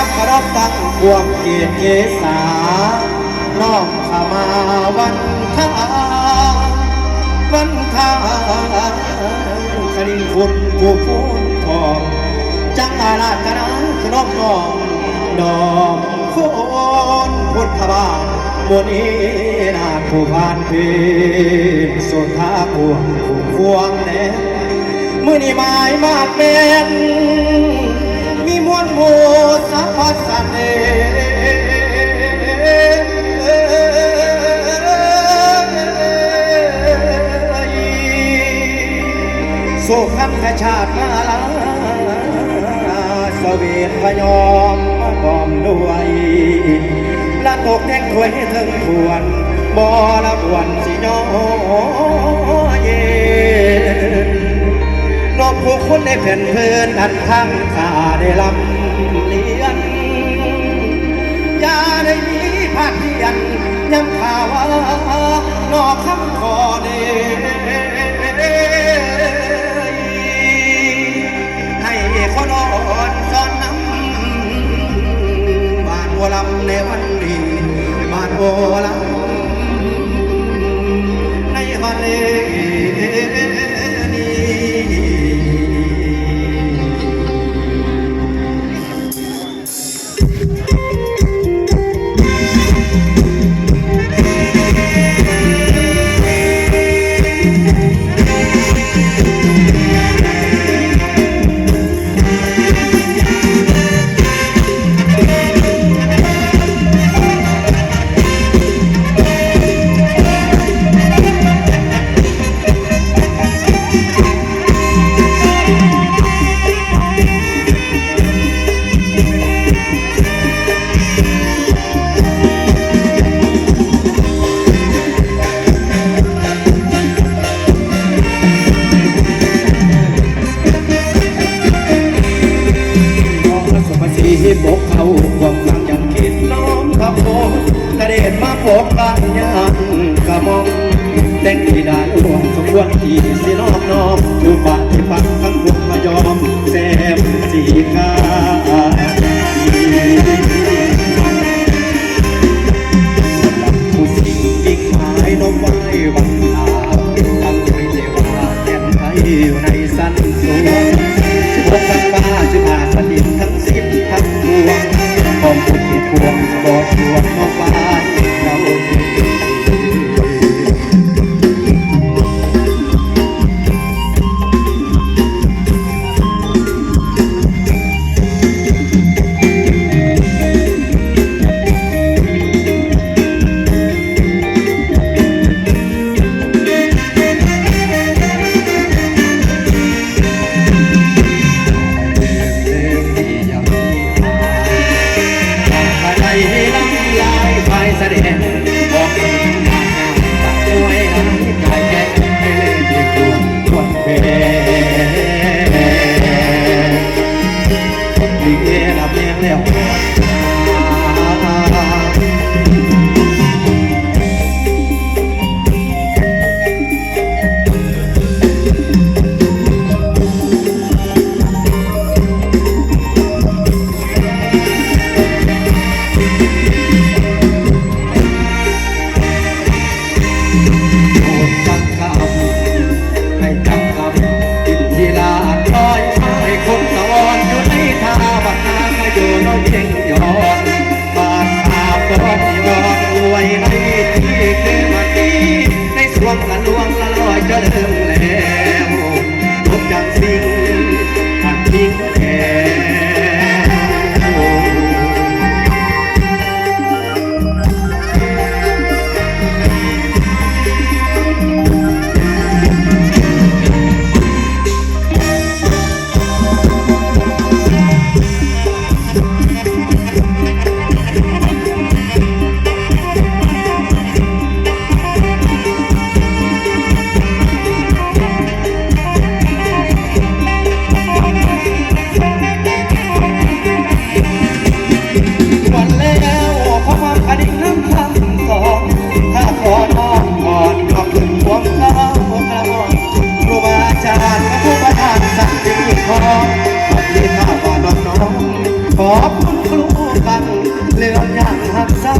นับกระรอบตั้งพวงเกียรติเกษาน้องขมาวันทาวันทาคดินคุณผู้พูนทองจังอาลาดกระนาขนมน้องดอกคุณพุทธบาทมนีนาผู้ผ่านเพนสุธาพวงผู้พวงแน่มือนี่หมายมาดเป็นมีมวลหมู่ สัพพสันเนสุขันธชาติมาลาสเวทพยอมมาพร้อมด้วยละตกแท่งถวยถึงทวนบ่ละบวนสิยอเย็นนอกผู้คนในแผ่นเพื่อนอันทั้งขาได้ลำ ย้ำข่าวานอกคำขอเดให้คนอ่อนสอนน้ำบ้านวัวลำในวันนี้บ้านวัวลำในวันนี้ สมศรีบกเขาความหลังยังคิดน้อมขับโบกระเด็นมาพบกัน ที่ข้าบอกน้องขอบคุณครูกันเรื่องอย่างหักษา